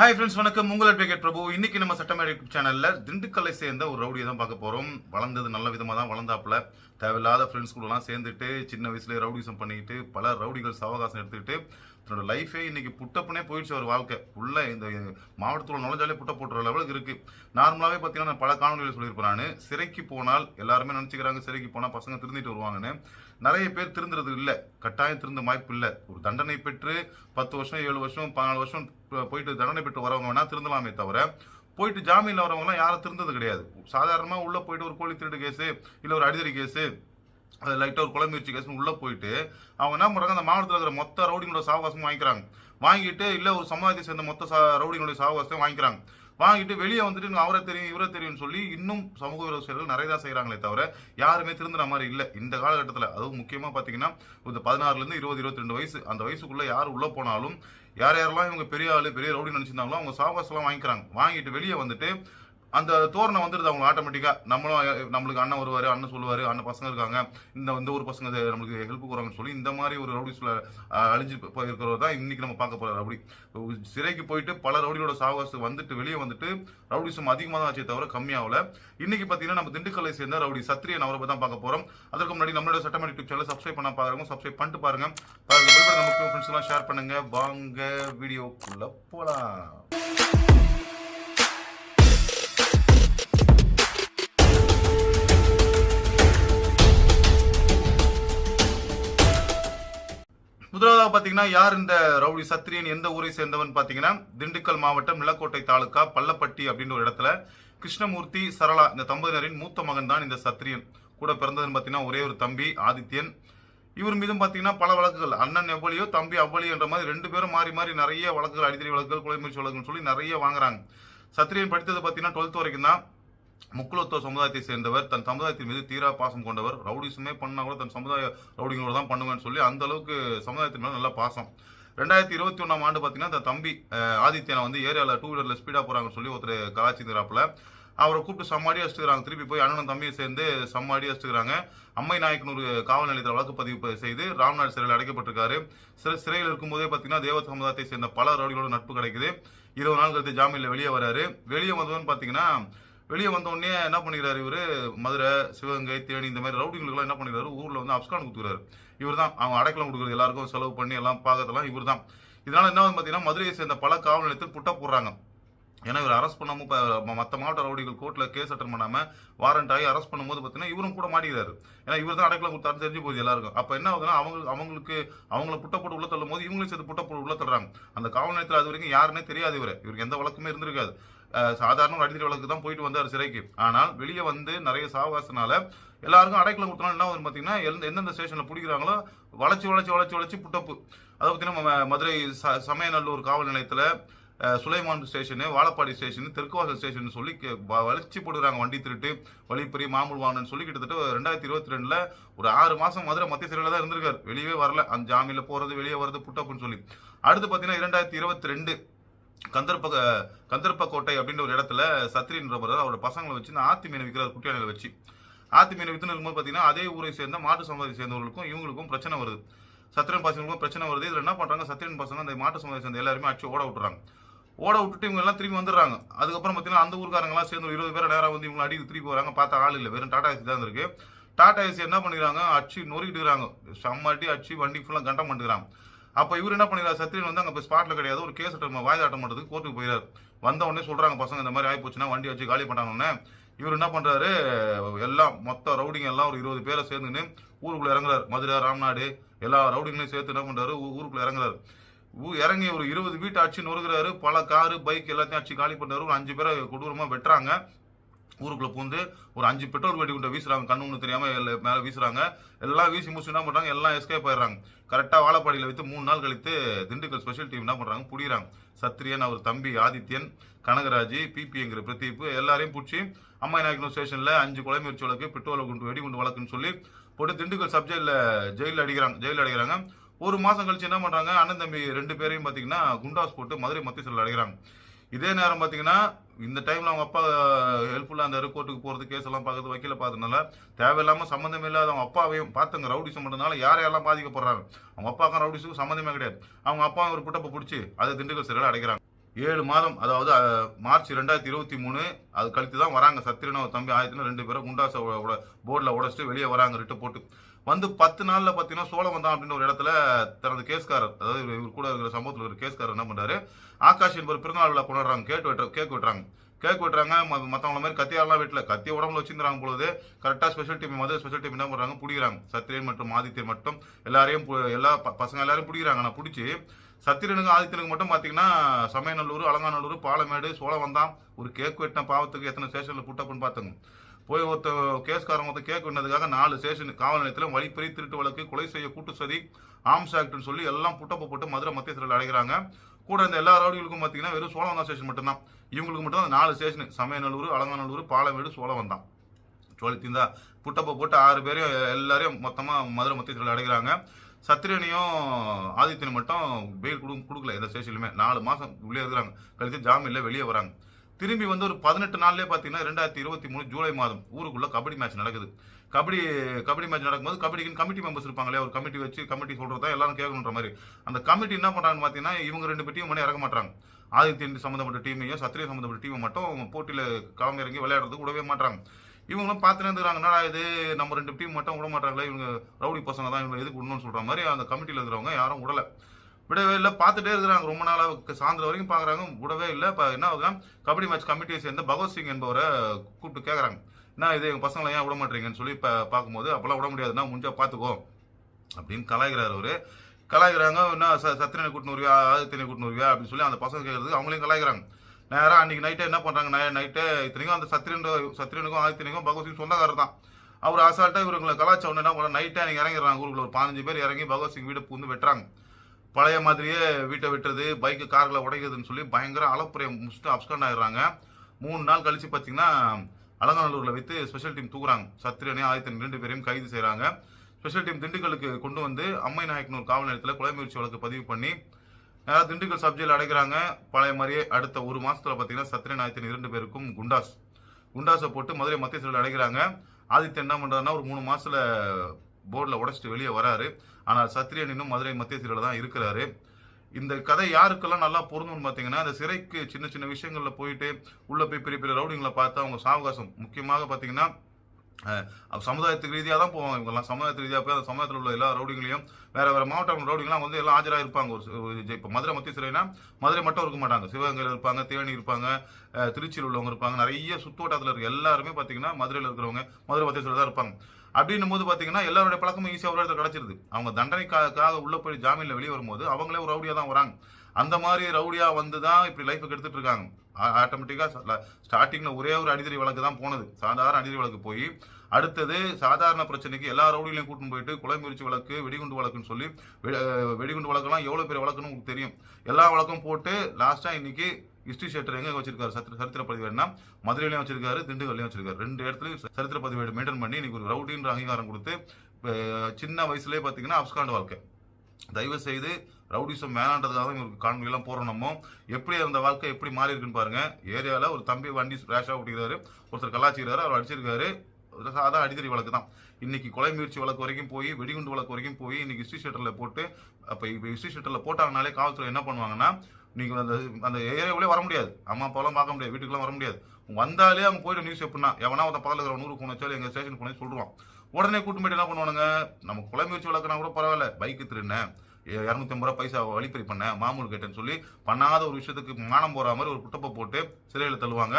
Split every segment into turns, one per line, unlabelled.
Hi friends வணக்கம். உங்கள் advocate பிரபு. இன்னைக்கு நம்ம சட்டமேடை யூடியூப் சேனலில் திண்டுக்கல்லை சேர்ந்த ஒரு ரவுடியை தான் பார்க்க போறோம். வளர்ந்தது நல்ல விதமாக தான் வளர்ந்தாப்புல. தேவையில்லாத ஃப்ரெண்ட்ஸ் கூடலாம் சேர்ந்துட்டு சின்ன வயசுலேயே ரவுடிசம் பண்ணிக்கிட்டு பல ரவுடிகள் சவகாசம் எடுத்துக்கிட்டு தன்னோட லைஃபே இன்னைக்கு புட்டப்புனே போயிடுச்சு ஒரு வாழ்க்கை. உள்ள இந்த மாவட்டத்தில் நுழைஞ்சாலே புட்ட போட்டுற லெவலுக்கு இருக்கு. நார்மலாகவே பார்த்தீங்கன்னா நான் பல காணொலிகள் சொல்லியிருப்பேன் நான். சிறைக்கு போனால் எல்லாருமே நினச்சிக்கிறாங்க சிறைக்கு போனால் பசங்க திருந்திட்டு வருவாங்கன்னு. நிறைய பேர் திருந்துறது இல்லை. கட்டாயம் திருந்த வாய்ப்பு இல்லை. ஒரு தண்டனை பெற்று பத்து வருஷம் ஏழு வருஷம் பதினாலு வருஷம் போயிட்டு தண்டனை பெற்று வரவங்க வேணா திருந்தலாமே தவிர போயிட்டு ஜாமீனில் வரவங்களாம் யாரும் திருந்தது கிடையாது. சாதாரணமாக உள்ளே போயிட்டு ஒரு கோழி திருட்டு கேஸு இல்லை ஒரு அடிதடி கேஸு அது லைட்டாக ஒரு குழம்பு வச்சு கேஸ் உள்ளே போயிட்டு அவங்க என்ன பண்ணுறாங்க அந்த மாவட்டத்தில் இருக்கிற மொத்த ரவுடிங்களோட சாவகாசமும் வாங்கிக்கிறாங்க. வாங்கிட்டு இல்லை ஒரு சமுதாயத்தை சேர்ந்த மொத்த சா ரவுடிங்களுடைய சாவகாசத்தையும் வாங்கிக்கிறாங்க. வாங்கிட்டு வெளியே வந்துட்டு அவரை தெரியும் இவரை தெரியும்னு சொல்லி இன்னும் சமூக விரோத செயல்கள் நிறைய தான் செய்கிறாங்களே தவிர யாருமே திருந்துற மாதிரி இல்லை. இந்த காலகட்டத்தில் அதுவும் முக்கியமாக பார்த்தீங்கன்னா இந்த பதினாறுலேருந்து இருபது இருபத்தி ரெண்டு வயசு அந்த வயசுக்குள்ளே யார் உள்ளே போனாலும் யார் யாரெல்லாம் இவங்க பெரிய ஆளு பெரிய ரவுடி நினச்சிருந்தாங்களோ அவங்க சாவகாசம்லாம் வாங்கிக்கிறாங்க. வாங்கிட்டு வெளியே வந்துட்டு அந்த தோரணை வந்துடுது அவங்க ஆட்டோமேட்டிக்காக நம்மளும் நம்மளுக்கு அண்ணன் வருவார் அண்ணன் சொல்லுவார் அண்ணன் பசங்க இருக்காங்க. இந்த இந்த ஒரு பசங்க நம்மளுக்கு ஹெல்ப் போகிறாங்கன்னு சொல்லி இந்த மாதிரி ஒரு ரவுடிஸில் அழிஞ்சு போயிருக்கிறவர் தான் இன்னைக்கு நம்ம பார்க்க போகிற ரவுடி சிறைக்கு போயிட்டு பல ரவுடியோட சாவாசு வந்துட்டு வெளியே வந்துட்டு ரவுடிசம் அதிகமாக தான் ஆச்சே தவிர கம்மியாகல. இன்னைக்கு பார்த்தீங்கன்னா நம்ம திண்டுக்கல்லை சேர்ந்த ரவுடி சத்ரியன் அவரை தான் பார்க்க போகிறோம் அதற்கு முன்னாடி நம்மளோட சட்டமன்ற யூடியூப் சேனல் சப்ஸ்கிரைப் பண்ண பாருங்க. சப்ஸ்கிரைப் பண்ணிட்டு பாருங்க. நமக்கு ஃப்ரெண்ட்ஸ் எல்லாம் ஷேர் பண்ணுங்க. வாங்க வீடியோக்குள்ள போலாம். பார்த்தீங்கன்னா யார் இந்த ரவுடி சத்திரியன் எந்த ஊரை சேர்ந்தவன் பார்த்தீங்கன்னா திண்டுக்கல் மாவட்டம் நிலக்கோட்டை தாலுக்கா பள்ளப்பட்டி அப்படின்ற ஒரு இடத்துல கிருஷ்ணமூர்த்தி சரளா இந்த தம்பதியினரின் மூத்த மகன் தான் இந்த சத்திரியன் கூட பிறந்ததுன்னு பார்த்தீங்கன்னா ஒரே ஒரு தம்பி ஆதித்யன். இவர் மீதும் பார்த்தீங்கன்னா பல வழக்குகள். அண்ணன் எவ்வளியோ தம்பி அவ்வளியோ என்ற மாதிரி ரெண்டு பேரும் மாறி மாறி நிறைய வழக்குகள் அடித்தடி வழக்குகள் கொலை முயற்சி வழக்குன்னு சொல்லி நிறைய வாங்குறாங்க. சத்திரியன் படித்தது பார்த்தீங்கன்னா டுவெல்த் வரைக்கும் தான் முக்குலத்துவ சமுதாயத்தை சேர்ந்தவர் தன் சமுதாயத்தின் மீது தீரா பாசம் கொண்டவர். ரவுடிசமே பண்ணா கூட தன் சமுதாய ரவுடிங்களோட தான் பண்ணுவேன்னு சொல்லி அந்த அளவுக்கு சமுதாயத்தின் மேலே நல்ல பாசம். ரெண்டாயிரத்தி இருபத்தி ஒன்றாம் ஆண்டு பார்த்தீங்கன்னா அந்த தம்பி ஆதித்யனை வந்து ஏரியாவில் டூ வீலரில் ஸ்பீடாக போகிறாங்கன்னு சொல்லி ஒருத்தர் கலாச்சிந்திராப்பில் அவரை கூப்பிட்டு சம்மாடி அடிச்சுக்கிறாங்க. திருப்பி போய் அண்ணனும் தம்பியை சேர்ந்து சம்மாடி அடிச்சுக்கிறாங்க. அம்மை நாயக்கனூர் காவல் நிலையத்தில் வழக்கு பதிவு செய்து ராம்நாத் சிறையில் அடைக்கப்பட்டிருக்காரு. சிறை சிறையில் இருக்கும்போதே பார்த்தீங்கன்னா தேவ சமுதாயத்தை சேர்ந்த பல ரவுடிகளோட நட்பு கிடைக்குது. இருபது நாள் கழித்து ஜாமீனில் வெளியே வராரு. வெளியே வந்ததுன்னு பார்த்தீங்கன்னா வெளியே வந்த உடனே என்ன பண்ணிக்கிறாரு இவரு? மதுரை சிவகங்கை தேனி இந்த மாதிரி ரவுடிங்களுக்குலாம் என்ன பண்ணிக்கிறாரு? ஊரில் வந்து அப்ஸ்கான் கொடுத்துக்கிறாரு இவர் தான் அவங்க அடைக்கலம் கொடுக்குறது எல்லாருக்கும் செலவு பண்ணி எல்லாம் பார்க்கறதெல்லாம் இவர் தான் இதனால் என்ன வந்து பார்த்தீங்கன்னா மதுரையை சேர்ந்த பல காவல் நிலையத்தில் புட்ட போடுறாங்க. ஏன்னா இவர் அரெஸ்ட் பண்ணாமல் இப்போ மற்ற மாவட்ட ரவுடிகள் கோர்ட்டில் கேஸ் அட்டன் பண்ணாமல் வாரண்ட் ஆகி அரெஸ்ட் பண்ணும்போது பார்த்தீங்கன்னா இவரும் கூட மாட்டிக்கிறாரு. ஏன்னா இவர் தான் அடைக்கலம் கொடுத்தாருன்னு தெரிஞ்சு போகுது எல்லாருக்கும். அப்போ என்ன ஆகுதுன்னா அவங்களுக்கு அவங்களுக்கு அவங்கள புட்ட போட்டு உள்ள தள்ளும் போது இவங்களையும் சேர்த்து புட்ட போட்டு உள்ள தள்ளுறாங்க. அந்த காவல் நிலையத்தில் அது வரைக்கும் யாருன்னே தெரியாது இவர். இவருக்கு எந்த வழக்குமே இருந்திருக்காது. சாதாரண ஒரு அடித்தடி வழக்கு தான் போயிட்டு வந்தார் சிறைக்கு. ஆனால் வெளியே வந்து நிறைய சாவகாசனால எல்லாருக்கும் அடைக்கலம் கொடுத்தனால என்ன வரும் பார்த்தீங்கன்னா எந்த- எந்தெந்த ஸ்டேஷனில் பிடிக்கிறாங்களோ வளைச்சி வளைச்சி வளைச்சி வளைச்சி புட்டப்பு. அதை பார்த்தீங்கன்னா ம- மதுரை ச சமயநல்லூர் காவல் நிலையத்தில் Sulaiman station Vazhapadi station Therkuvasal station சொல்லி வளர்ச்சி போடுறாங்க வண்டி திருட்டு வழிப்பறி மாமூல் வாங்கன்னு சொல்லி கிட்டத்தட்ட ரெண்டாயிரத்தி இருபத்தி ரெண்டில் ஒரு ஆறு மாதம் மதுரை மத்திய சிறையில் தான் இருந்திருக்காரு. வெளியே வரல. அந்த ஜாமீன்ல போகிறது வெளியே வரது புட்டப்புன்னு சொல்லி. அடுத்து பார்த்தீங்கன்னா இரண்டாயிரத்தி இருபத்தி ரெண்டு கந்தர்ப்ப கந்தர்ப்பக்கோட்டை அப்படின்ற ஒரு இடத்துல சத்ரின்றவர் அவரோட பசங்களை வச்சு இந்த ஆத்தி மீனை விற்கிறார் குட்டியானையில் வச்சு. ஆத்தி மீனை வித்துன்னு இருக்கும்போது பார்த்தீங்கன்னா அதே ஊரை சேர்ந்த மாட்டு சமுதாயத்தை சேர்ந்தவர்களுக்கும் இவங்களுக்கும் பிரச்சனை வருது. சத்திரன் பசங்களுக்கும் பிரச்சனை வருது. இதில் என்ன பண்ணுறாங்க சத்திரன் பசங்க அந்த மாட்டு சமுதாயத்தை சேர்ந்த எல்லாருமே அடிச்சு ஓட விட்டுறாங்க. ஓட விட்டுட்டு இவங்க எல்லாம் திரும்பி வந்துடுறாங்க. அதுக்கப்புறம் பார்த்தீங்கன்னா அந்த ஊருக்காரங்களாம் சேர்ந்து ஒரு இருபது பேர் நேரம் வந்து இவங்க அடி திருப்பி வராங்க. பார்த்தா ஆள் இல்லை. வெறும் டாடா ஏசி தான் இருக்கு டாடா ஏசி என்ன பண்ணிக்கிறாங்க? அடிச்சு நொறுக்கிட்டு இருக்காங்க செம்மட்டி அடிச்சு வண்டி ஃபுல்லாக கண்டம் பண்ணிக்கிறாங்க. அப்போ இவர் என்ன பண்ணிக்கிறார் சத்ரியன் வந்து அங்கே போய் ஸ்பாட்டில் கிடையாது. ஒரு கேஸ் வாய்தாட்டம் பண்ணுறதுக்கு கோர்ட்டுக்கு போயிடாரு வந்த உடனே சொல்கிறாங்க பசங்க இந்த மாதிரி ஆகி போச்சுன்னா வண்டி வச்சு காலி பண்ணாங்கன்னே இவர் என்ன பண்ணுறாரு எல்லாம் மொத்த ரவுடிங்க எல்லாம் ஒரு இருபது பேரை சேர்ந்துன்னு ஊருக்குள்ள இறங்குறாரு. மதுரை ராம்நாடு எல்லா ரவுடிங்களையும் சேர்த்து என்ன பண்ணுறாரு ஊ- ஊருக்குள்ள இறங்குறாரு. ஊ- இறங்கி ஒரு இருபது வீட்டை அடிச்சு நொறுக்குறாரு. பல காரு பைக் எல்லாத்தையும் அடிச்சு காலி பண்ணுறாரு ஒரு அஞ்சு பேரை கொடூரமாக வெட்டுறாங்க. ஊருக்குள்ளே பூந்து ஒரு அஞ்சு பெட்ரோல் வெடி குண்டை வீசுறாங்க. கண்ணு ஒன்று தெரியாமல் எல்லா- மேலே வீசுறாங்க. எல்லாம் வீசி முடிச்சு என்ன பண்ணுறாங்க எல்லாம் எஸ்கேப் ஆயிடுறாங்க. கரெக்டாக வாழப்பாடியில் வைத்து மூணு நாள் கழித்து திண்டுக்கல் ஸ்பெஷல் டீம் என்ன பண்ணுறாங்க பிடிறாங்க சத்ரியன் அவர் தம்பி ஆதித்யன் கனகராஜ் பிபிங்கிற பிரதீப் எல்லாரையும் பிடிச்சி அம்மா நாயக்கனூர் ஸ்டேஷனில் அஞ்சு கொலை முயற்சி வழக்கு கொண்டு குண்டு வெடிகுண்டு வழக்குன்னு சொல்லி போட்டு திண்டுக்கல் சப்ஜெக்டில் ஜெயிலில் அடிக்கிறாங்க. ஜெயிலில் அடிக்கிறாங்க. ஒரு மாதம் கழிச்சு என்ன பண்ணுறாங்க அண்ணன் தம்பி ரெண்டு பேரையும் பார்த்தீங்கன்னா குண்டாஸ் போட்டு மதுரை மத்திய சிறையில் அடைகிறாங்க. இதே நேரம் பார்த்தீங்கன்னா இந்த டைம்ல அவங்க அப்பா ஹெல்ப்ஃபுல்லா அந்த கோர்ட்டுக்கு போறது கேஸ் எல்லாம் பார்க்கறது வக்கீல பார்த்ததுனால தேவையில்லாம சம்மந்தம் இல்லாத அவங்க அப்பாவையும் பார்த்துங்க. ரவுடிசம் பண்ணதுனால யார் யாரெல்லாம் பாதிக்கப்படுறாங்க? அவங்க அப்பாவுக்கும் ரவுடிஸுக்கும் சம்மந்தமே கிடையாது. அவங்க அப்பாவும் ஒரு புட்டப்பை பிடிச்சி அதை திண்டுக்கல் சிறையில் அடைக்கிறாங்க. ஏழு மாதம் அதாவது மார்ச் ரெண்டாயிரத்தி இருபத்தி மூணு அது கழித்து தான் வராங்க சத்திரன தம்பி ஆயிரத்துல ரெண்டு பேரும் குண்டாச போர்டில் உடச்சிட்டு வெளியே வராங்க ரிட்டு போட்டு. வந்து பத்து நாளில் பார்த்தீங்கன்னா சோழ வந்தான் அப்படின்னு ஒரு இடத்துல தனது கேஸ்காரர் அதாவது இவர் கூட இருக்கிற சம்பவத்தில் இருக்கிற கேஸ்காரர் என்ன பண்ணுறாரு ஆகாஷ் என்பவர் பிறந்தநாள் விழா கொண்டாடுறாங்க கேட்டு வெட்டுற கேக் வெட்டுறாங்க. கேக் வெட்டுறாங்க ம- மாதிரி கத்தியாலாம் வீட்டில் கத்தி உடம்புல வச்சிருந்தாங்க பொழுது கரெக்டாக special team Madurai special team என்ன பண்ணுறாங்க பிடிக்கிறாங்க. சத்திரியன் மற்றும் ஆதித்யன் மட்டும் எல்லாரையும் எல்லா பசங்க எல்லாரையும் பிடிக்கிறாங்க. நான் பிடிச்சி சத்திரனுக்கு ஆதித்தனுக்கு மட்டும் பார்த்தீங்கன்னா சமயநல்லூர் அலங்காநல்லூர் பாலமேடு சோழவந்தான் ஒரு கேக் வெட்டின பாவத்துக்கு எத்தனை ஸ்டேஷனில் புட்டப்புன்னு பார்த்துங்க போய் ஒருத்த கேஸ்காரன் ஒருத்த கேக் வெட்டினதுக்காக நாலு ஸ்டேஷன் காவல் நிலையத்தில் வழிப்பறி திருட்டு வழக்கு கொலை செய்ய கூட்டு சதி ஆம்ஸ் ஆக்ட்னு சொல்லி எல்லாம் புட்டப்ப போட்டு மதுரை மத்திய சிறையில் அடைகிறாங்க. கூட இந்த எல்லா ரவுடிகளுக்கும் பார்த்தீங்கன்னா வெறும் சோழவந்தான் ஸ்டேஷன் மட்டும்தான். இவங்களுக்கு மட்டும் அந்த நாலு ஸ்டேஷன் சமயநல்லூர் அலங்காநல்லூர் பாலமேடு சோழவந்தான். சோழத்திந்தா புட்டப்பை போட்டு ஆறு பேரையும் எல்லாரையும் மொத்தமாக மதுரை மத்திய சிறையில் அடைகிறாங்க. சத்திரியனையும் ஆதித்யனும் மட்டும் பெயில் கொடு கொடுக்கல எந்த ஸ்டேஷன்லையுமே நாலு மாதம் உள்ளே இருக்கிறாங்க. கழித்து ஜாமீனில் வெளியே வராங்க. திரும்பி வந்து ஒரு பதினெட்டு நாள்லயே பார்த்தீங்கன்னா ரெண்டாயிரத்தி இருபத்தி மூணு ஜூலை மாதம் ஊருக்குள்ள கபடி மேட்ச் நடக்குது. கபடி கபடி மேட்ச் நடக்கும்போது கபடிக்குன்னு கமிட்டி மெம்பர்ஸ் இருப்பாங்களே ஒரு கமிட்டி வச்சு கமிட்டி சொல்றதா எல்லாரும் கேட்கணுன்ற மாதிரி. அந்த கமிட்டி என்ன பண்ணுறாங்கன்னு பார்த்தீங்கன்னா இவங்க ரெண்டு பேட்டியும் மணி இறக்க மாட்டாங்க ஆதித்யன் சம்மந்தப்பட்ட டீமையும் சத்திரிய சம்மந்தப்பட்ட டீமை மட்டும் போட்டியில் களம் இறங்கி விளையாடுறதுக்கு விடவே மாட்டாங்க இவங்களும் பார்த்துட்டு இருந்துக்கிறாங்கன்னா இது? நம்ம ரெண்டு டீம் மட்டும் விட மாட்டாங்களே? இவங்க ரவுடி பசங்க தான் இவங்க எதுக்கு விடணும்னு சொல்கிற மாதிரி அந்த கமிட்டியில் இருக்கிறவங்க யாரும் விடலை. விடவே இல்லை. பார்த்துட்டே இருக்கிறாங்க. ரொம்ப நாளாக சாயந்தரம் வரைக்கும் பார்க்குறாங்க. விடவே இல்லை. இப்போ என்ன ஆகுதுன்னா கபடி மேட்ச் கமிட்டியை சேர்ந்த பகவத்சிங் என்பவரை கூப்பிட்டு கேட்குறாங்க என்ன இது? எங்கள் பசங்களை ஏன் விட மாட்டீங்கன்னு சொல்லி இப்போ பார்க்கும்போது அப்போல்லாம் விட முடியாதுன்னா முடிஞ்சா பார்த்துக்கோ. அப்படின்னு கலாய்கிறார் அவர். கலாய்கிறாங்க என்ன? ச சத்திரனை கூட்டினு வருவியா? ஆதித்யனை கூட்டினு வருவியா? அப்படின்னு சொல்லி அந்த பசங்க கேட்கறதுக்கு அவங்களையும் கலாய்க்கிறாங்க. நேராக அன்னைக்கு நைட்டே என்ன பண்ணுறாங்க நைட்டு இத்தனைக்கும் அந்த சத்திரன் சத்திரனுக்கும் ஆதித்யனுக்கும் பகவத்சிங் சொந்தக்காரர் தான். அவர் அசால்ட்டாக இவங்களை கலாச்சாரம் என்ன பண்ண நைட்டே நீங்கள் இறங்கிடுறாங்க ஊருக்குள்ள. ஒரு பதினஞ்சு பேர் இறங்கி பகவத்சிங் வீடு பூந்து வெட்டுறாங்க. பழைய மாதிரியே வீட்டை வெட்டுறது பைக்கு கார்களை உடைக்கிறதுன்னு சொல்லி பயங்கர அளப்புறையை முடிச்சுட்டு அப்ஸ்கண்ட் ஆகிடுறாங்க மூணு நாள் கழித்து பார்த்தீங்கன்னா அலங்காநல்லூரில் வைத்து ஸ்பெஷல் டீம் தூக்குறாங்க. சத்திரனையும் ஆதித்தன் ரெண்டு பேரையும் கைது செய்கிறாங்க ஸ்பெஷல் டீம் திண்டுக்கலுக்கு கொண்டு வந்து அம்மை நாயக்கனூர் காவல் நிலையத்தில் கொலை முயற்சி வழக்கு பதிவு பண்ணி அதாவது திண்டுக்கல் சப்ஜெக்டில் அடைக்கிறாங்க. பழைய மாதிரியே அடுத்த ஒரு மாதத்தில் பார்த்தீங்கன்னா சத்திரன் இரண்டு பேருக்கும் குண்டாஸ். குண்டாஸை போட்டு மதுரை மத்திய சிறையில் அடைக்கிறாங்க. ஆதித்யன் என்ன பண்ணுறாருன்னா ஒரு மூணு மாதத்தில் போர்டில் உடச்சிட்டு வெளியே வராரு. ஆனால் சத்திரியன் இன்னும் மதுரை மத்திய சிறையில் தான் இருக்கிறாரு. இந்த கதை யாருக்கெல்லாம் நல்லா பொருந்தும்னு பார்த்தீங்கன்னா அந்த சிறைக்கு சின்ன சின்ன விஷயங்களில் போயிட்டு உள்ளே போய் பெரிய பெரிய ரவுடிங்களை பார்த்து அவங்க சாவகாசம். முக்கியமாக பார்த்தீங்கன்னா சமுதாயத்துக்கு ரீதியாக தான் போவாங்க இவங்கெல்லாம். சமுதாயத்து ரீதியாக போய் அந்த சமுதாயத்தில் உள்ள எல்லா ரவுடிங்களையும் வேறு வேறு மாவட்ட ரவுடிங்கெலாம் வந்து எல்லாம் ஆஜராக இருப்பாங்க. ஒரு இப்போ மதுரை மத்திய சிறைனா மதுரை மட்டும் இருக்க மாட்டாங்க. சிவகங்கையில் இருப்பாங்க தேனி இருப்பாங்க திருச்சியில் உள்ளவங்க இருப்பாங்க. நிறைய சுத்தோட்டத்தில் இருக்க எல்லாருமே பார்த்தீங்கன்னா மதுரையில் இருக்கிறவங்க மதுரை மத்திய சிறையில் தான் இருப்பாங்க. அப்படின்னும் போது பார்த்தீங்கன்னா எல்லாருடைய பழக்கமும் ஈஸியாக ஒரு இடத்துல கிடச்சிருது. அவங்க தண்டனைக்காக உள்ளே போய் ஜாமீனில் வெளியே வரும்போது அவங்களே ஒரு ரவுடியாக தான் வராங்க. அந்த மாதிரி ரவுடியாக வந்து தான் இப்படி லைஃபுக்கு எடுத்துட்டு இருக்காங்க. ஆட்டோமேட்டிக்காக ஸ்டார்டிங்கில் ஒரே ஒரு அடிதடி வழக்கு தான் போனது. சாதாரண அடிதடி வழக்கு போய் அடுத்தது சாதாரண பிரச்சனைக்கு எல்லா ரவுடிலையும் கூட்டின்னு போயிட்டு கொலை முயற்சி வழக்கு வெடிகுண்டு வழக்குன்னு சொல்லி வெ- வெடிகுண்டு வழக்கெல்லாம் எவ்வளோ பெரிய வழக்குன்னு உங்களுக்கு தெரியும். எல்லா வழக்கும் போட்டு லாஸ்ட்டாக இன்னைக்கு ஹிஸ்ட்ரி ஷேட்டர் எங்கே வச்சிருக்காரு? சத்திர சரித்திர பதிவேடுனா மதுரையிலையும் வச்சிருக்காரு திண்டுக்கல்லையும் வச்சிருக்காரு. ரெண்டு இடத்துலையும் சரித்திர பதிவேடு மெயின்டைன் பண்ணி இன்னைக்கு ஒரு ரவுடின்ற அங்கீகாரம் கொடுத்து சின்ன வயசுலேயே பார்த்தீங்கன்னா அப்ஸ்காண்ட் வாழ்க்கை. தயவு செய்து ரவுடிசம் வேணான்றதுக்காக தான் இவருக்கு காணொலியெல்லாம் போகிறோம் நம்ம. எப்படி அந்த வாழ்க்கை எப்படி மாறி இருக்குன்னு பாருங்க. ஏரியாவில் ஒரு தம்பி வண்டி ரேஷாக ஓட்டிக்கிறாரு. ஒருத்தர் கலாச்சிக்கிறாரு அவர் அடிச்சிருக்காரு. அதான் சாதா அடிதடி வழக்கு தான். இன்னைக்கு கொலை முயற்சி வழக்கு வரைக்கும் போய் வெடிகுண்டு வழக்கு வரைக்கும் போய் இன்னைக்கு ஹிஸ்ட்ரி ஷீட்டரில் போட்டு அப்போ இப்போ ஹிஸ்ட்ரி ஷீட்டரில் போட்டாங்கனாலே காவல்துறை என்ன பண்ணுவாங்கன்னா நீங்கள் அந்த அந்த ஏரியாவிலே வர முடியாது. அம்மா அப்பாலாம் பார்க்க முடியாது. வீட்டுக்குலாம் வர முடியாது. வந்தாலே அவங்க போயிட்டு நியூஸ் எப்படின்னா எவனா ஒருத்தன் பக்கத்தில் இருக்கிற நூறு போன வச்சாலும் எங்கள் ஸ்டேஷன் போனே சொல்லுவான் உடனே கூட்டு போயிட்டு என்ன பண்ணுவானுங்க? நம்ம கொலை முயற்சி வழக்குனா கூட பரவாயில்ல. பைக்கு திருடினேன் இரநூத்தி ஐம்பது ரூபா பைசா வழிப்பறி பண்ணேன் மாமூல் கேட்டேன்னு சொல்லி பண்ணாத ஒரு விஷயத்துக்கு மானம் போகிற மாதிரி ஒரு குட்டப்பை போட்டு சிறையில் தள்ளுவாங்க.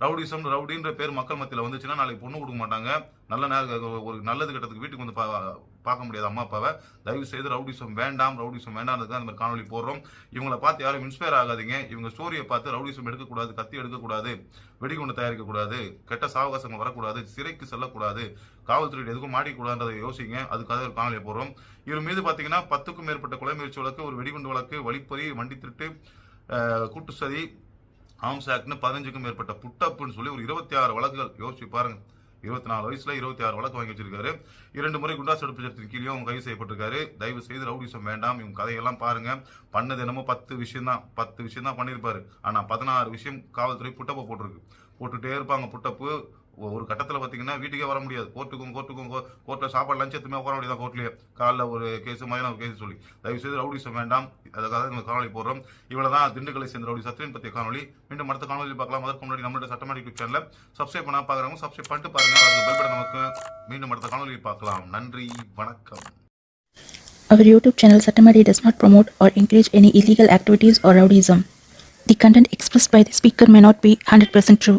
ரவுடிசம் ரவுடின்ற பேர் மக்கள் மத்தியில் வந்துச்சுன்னா நாளைக்கு பொண்ணு கொடுக்க மாட்டாங்க. நல்ல நேரம் ஒரு நல்லது கெட்டதுக்கு வீட்டுக்கு வந்து பா- பார்க்க முடியாது அம்மா அப்பாவை. தயவு செய்து ரவுடிசம் வேண்டாம் ரவுடிசம் வேண்டாம் அந்த மாதிரி காணொலி போடுறோம். இவங்களை பார்த்து யாரும் இன்ஸ்பயர் ஆகாதீங்க. இவங்க ஸ்டோரியை பார்த்து ரவுடிசம் எடுக்கக்கூடாது கத்தி எடுக்கக்கூடாது வெடிகுண்டு தயாரிக்கக்கூடாது கெட்ட சாவகாசங்கள் வரக்கூடாது சிறைக்கு செல்லக்கூடாது காவல்துறை எதுக்கும் மாட்டிக்கூடாதுன்றதை யோசிங்க. அதுக்காக ஒரு காணொலி போடுறோம். இவர் மீது பார்த்தீங்கன்னா பத்துக்கும் மேற்பட்ட கொலை முயற்சி வழக்கு ஒரு வெடிகுண்டு வழக்கு வழிப்பறி வண்டி திருட்டு கூட்டு சதி ஆம்ஸ் ஆக்ட்னு பதினஞ்சுக்கும் மேற்பட்ட புட்டப்புன்னு சொல்லி ஒரு இருபத்தி ஆறு வழக்குகள். யோசிச்சு பாருங்க. இருபத்தி நாலு வயசுல இருபத்தி ஆறு வழக்கு வாங்கி வச்சிருக்காரு. இரண்டு முறை குண்டாசு தடுப்பு சட்டத்தின் கீழே அவங்க கைது செய்யப்பட்டிருக்காரு. தயவு செய்து ரவுடிசம் வேண்டாம். இவங்க கதையெல்லாம் பாருங்க. பண்ணது என்னமோ பத்து விஷயம் தான் பத்து விஷயம் தான் பண்ணியிருப்பாரு ஆனா பதினாறு விஷயம் காவல்துறை புட்டப்பு போட்டிருக்கு. போட்டுட்டே இருப்பாங்க புட்டப்பு. ஒரு கட்டத்தில் பார்த்தீங்கன்னா வீட்டுக்கே வர முடியாது. கோர்ட்டுக்கும் கோர்ட்டுக்கும் கோர்ட்டில் சாப்பாடு லஞ்ச் எத்துமே உட்கார முடியாது கோர்ட்லேயே காலைல ஒரு கேஸ் மதியம் ஒரு கேஸ் சொல்லி. தயவு செய்து ரவுடிசம் வேண்டாம். அதுக்காக இந்த காணொலி போடுறோம். இவ்வளோ தான் திண்டுக்கலை சேர்ந்த ரவுடி சத்ரியன் பற்றிய காணொலி மீண்டும் அடுத்த காணொலி பார்க்கலாம். அதற்கு முன்னாடி நம்மளோட சட்டமன்ற யூடியூப் சேனலை சப்ஸ்கிரைப் பண்ணா பார்க்குறவங்க சப்ஸ்கிரைப் பண்ணிட்டு பாருங்க. அது பெல் நமக்கு மீண்டும் அடுத்த காணொலி பார்க்கலாம். நன்றி. வணக்கம்.
Our YouTube channel Satamari does not promote or encourage any illegal activities or rowdyism. The content expressed by the speaker may not be 100% true.